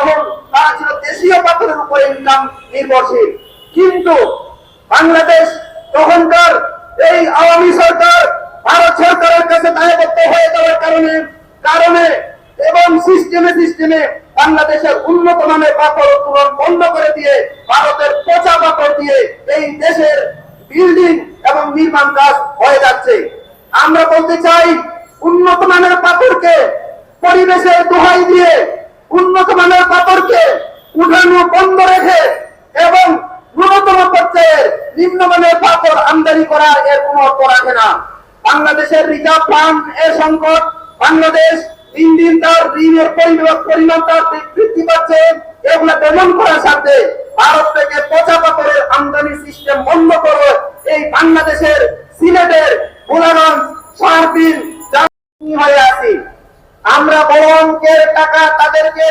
মহল তারা ছিল দেশীয় পাথরের উপরে ইনকাম নির্ভরশীল। কিন্তু বাংলাদেশ তখনকার এই আওয়ামী সরকার ভারত সরকারের কাছে দায়বদ্ধ হয়ে যাওয়ার কারণে কারণে এবং সিস্টেমে সিস্টেমে বাংলাদেশের উন্নত মানের পাথর উত্তোলন বন্ধ করে দিয়ে ভারতের পচা পাথর দিয়ে এই দেশের বিল্ডিং এবং নির্মাণ কাজ হয়ে যাচ্ছে। আমরা বলতে চাই, উন্নত মানের পাথরকে পরিবেশের দোহাই দিয়ে উঠানো বন্ধ রেখে এবং ন্যূনতম পর্যায়ের নিম্নমানের পাথর আমদানি করার এর কোনো অর্থ রাখে না। বাংলাদেশের রিজার্ভ ফান্ড এর সংকট, বাংলাদেশ দিন দিন তার ঋণের পরিমাণ তার বৃদ্ধি পাচ্ছে। এগুলো দমন করার সাথে ভারত থেকে পচা পাথরের আমদানি সিস্টেম বন্ধ করে। এই বাংলাদেশের সিলেটের গোলাগঞ্জ সাহাবিন হয়ে আছি। আমরা অঙ্কের টাকা তাদেরকে